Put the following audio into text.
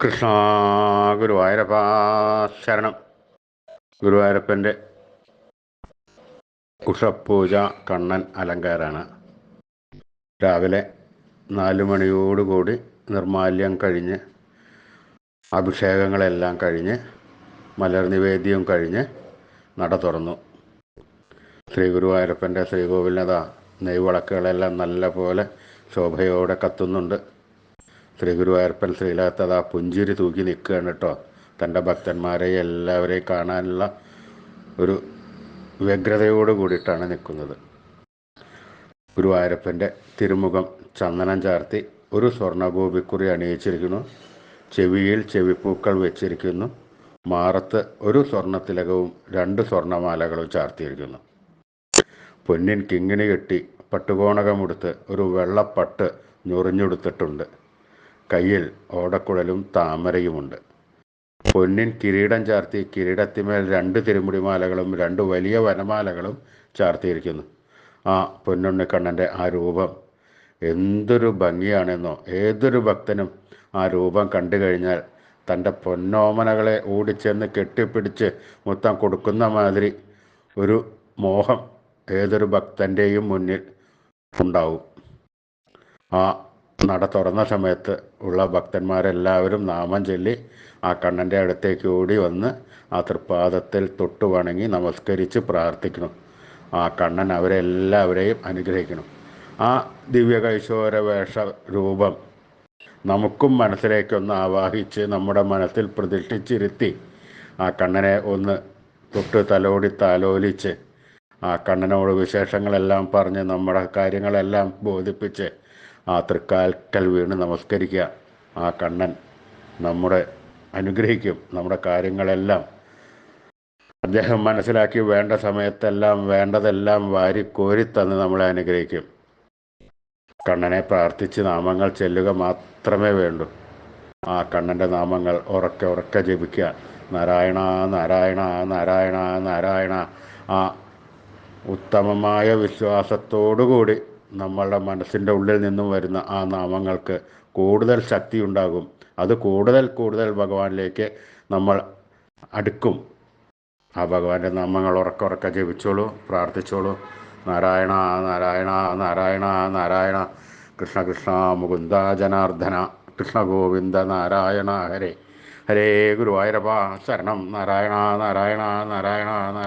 കൃഷ്ണ ഗുരുവായൂരപ്പ ശരണം. ഗുരുവായൂരപ്പന്റെ ഉഷപ്പൂജ കണ്ണൻ അലങ്കാരാണ്. രാവിലെ നാല് മണിയോടുകൂടി നിർമാല്യം കഴിഞ്ഞ് അഭിഷേകങ്ങളെല്ലാം കഴിഞ്ഞ് മലർ നിവേദ്യവും കഴിഞ്ഞ് നട തുറന്നു. ശ്രീ ഗുരുവായൂരപ്പന്റെ ശ്രീകോവിലിനതാ നെയ്വിളക്കുകളെല്ലാം നല്ല പോലെ ശോഭയോടെ കത്തുന്നുണ്ട്. ശ്രീ ഗുരുവായൂരപ്പൻ ആ പുഞ്ചിരി തൂക്കി നിൽക്കുകയാണ് കേട്ടോ. തന്റെ ഭക്തന്മാരെ എല്ലാവരെയും കാണാനുള്ള ഒരു വ്യഗ്രതയോട് കൂടിയിട്ടാണ് നിൽക്കുന്നത്. ഗുരുവായൂരപ്പന്റെ തിരുമുഖം ചന്ദനം ചാർത്തി ഒരു സ്വർണഗോപിക്കുറി അണിയിച്ചിരിക്കുന്നു. ചെവിയിൽ ചെവിപ്പൂക്കൾ വെച്ചിരിക്കുന്നു. മാറത്ത് ഒരു സ്വർണത്തിലകവും രണ്ട് സ്വർണമാലകളും ചാർത്തിയിരിക്കുന്നു. പൊന്നിൻ കിങ്ങിണി കെട്ടി പട്ടുകോണകമെടുത്ത് ഒരു വെള്ളപ്പട്ട് ഞൊറിഞ്ഞെടുത്തിട്ടുണ്ട് കയ്യിൽ ഓടക്കുഴലും താമരയുമുണ്ട്. പൊന്നിൻ കിരീടം ചാർത്തി കിരീടത്തിന്മേൽ രണ്ട് തിരുമുടിമാലകളും രണ്ട് വലിയ വനമാലകളും ചാർത്തിയിരിക്കുന്നു. ആ പൊന്നുണ്ണിക്കണ്ണന്റെ ആ രൂപം എന്തൊരു ഭംഗിയാണെന്നോ ഏതൊരു ഭക്തനും ആ രൂപം കണ്ടു കഴിഞ്ഞാൽ തന്റെ പൊന്നോമനകളെ ഓടിച്ചെന്ന് കെട്ടിപ്പിടിച്ച് മൊത്തം കൊടുക്കുന്ന മാതിരി ഒരു മോഹം ഏതൊരു ഭക്തന്റെയും മുന്നിൽ ഉണ്ടാവും. ആ നട തുറന്ന സമയത്ത് ഉള്ള ഭക്തന്മാരെല്ലാവരും നാമം ചൊല്ലി ആ കണ്ണന്റെ അടുത്തേക്ക് ഓടി വന്ന് ആ തൃപ്പാദത്തിൽ തൊട്ടു വണങ്ങി നമസ്കരിച്ച് പ്രാർത്ഥിക്കണം ആ കണ്ണൻ അവരെല്ലാവരെയും അനുഗ്രഹിക്കണം ആ ദിവ്യകൈശോര വേഷ രൂപം നമുക്കും മനസ്സിലേക്കൊന്ന് ആവാഹിച്ച് നമ്മുടെ മനസ്സിൽ പ്രതിഷ്ഠിച്ചിരുത്തി ആ കണ്ണനെ ഒന്ന് തൊട്ട് തലോടി താലോലിച്ച് ആ കണ്ണനോട് വിശേഷങ്ങളെല്ലാം പറഞ്ഞ് നമ്മുടെ കാര്യങ്ങളെല്ലാം ബോധിപ്പിച്ച് ആ തൃക്കാൽക്കൽ വീണ് നമസ്കരിക്കുക. ആ കണ്ണൻ നമ്മുടെ അനുഗ്രഹിക്കും നമ്മുടെ കാര്യങ്ങളെല്ലാം. അദ്ദേഹം മനസ്സിലാക്കി വേണ്ട സമയത്തെല്ലാം വേണ്ടതെല്ലാം വാരി കോരി തന്ന് നമ്മളെ അനുഗ്രഹിക്കും. കണ്ണനെ പ്രാർത്ഥിച്ച് നാമങ്ങൾ ചെല്ലുക മാത്രമേ വേണ്ടൂ. ആ കണ്ണന്റെ നാമങ്ങൾ ഉറക്കെ ഉറക്കെ ജപിക്കുക. നാരായണ നാരായണ നാരായണ നാരായണ. ആ ഉത്തമമായ വിശ്വാസത്തോടുകൂടി നമ്മളുടെ മനസ്സിന്റെ ഉള്ളിൽ നിന്നും വരുന്ന ആ നാമങ്ങൾക്ക് കൂടുതൽ ശക്തി ഉണ്ടാകും അത് കൂടുതൽ കൂടുതൽ ഭഗവാനിലേക്ക് നമ്മൾ അടുക്കും. ആ ഭഗവാന്റെ നാമങ്ങൾ ഉറക്കുറക്ക ജപിച്ചോളൂ പ്രാർത്ഥിച്ചോളൂ. നാരായണ നാരായണ നാരായണ നാരായണ. കൃഷ്ണ കൃഷ്ണ മുകുന്ദ ജനാർദ്ദന. കൃഷ്ണ ഗോവിന്ദ നാരായണ. ഹരേ ഹരേ ഗുരുവായൂരപ്പ. ശരണം. നാരായണ നാരായണ നാരായണ.